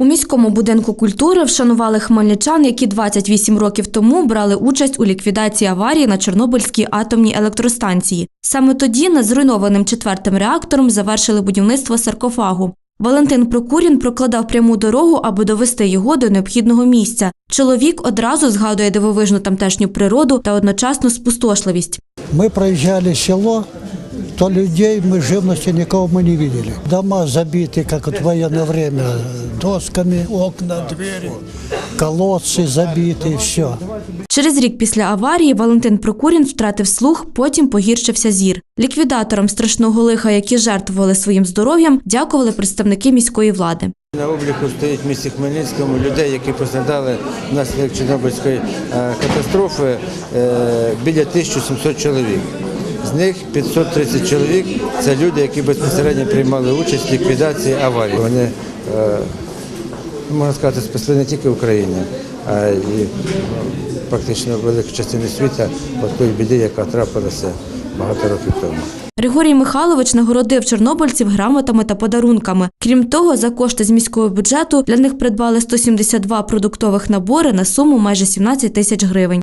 У міському будинку культури вшанували хмельничан, які 28 років тому брали участь у ліквідації аварії на Чорнобильській атомній електростанції. Саме тоді над зруйнованим четвертим реактором завершили будівництво саркофагу. Валентин Прокурін прокладав пряму дорогу, аби довести його до необхідного місця. Чоловік одразу згадує дивовижну тамтешню природу та одночасну спустошливість. Мы проезжали село, то людей мы живности никого мы не видели. Дома забиты, как вот в военное время, досками, окна, двери, колодцы забиты, все. Через рік після аварії Валентин Прокурін втратив слух, потім погіршився зір. Ліквідаторам страшного лиха, які жертвували своїм здоров'ям, дякували представники міської влади. На обліку стоїть в місті Хмельницькому людей, які постраждали внаслідок Чорнобильської е, катастрофи, е, біля 1700 чоловік. З них 530 чоловік це люди, які безпосередньо приймали участь в ліквідації аварії. Вони, е, можна сказати, спасли не тільки Україну, а й практично велику частину світу від тої біди, яка трапилася багато років тому. Григорій Михайлович нагородив чорнобильців грамотами та подарунками. Крім того, за кошти з міського бюджету для них придбали 172 продуктових набори на суму майже 17 тисяч гривень.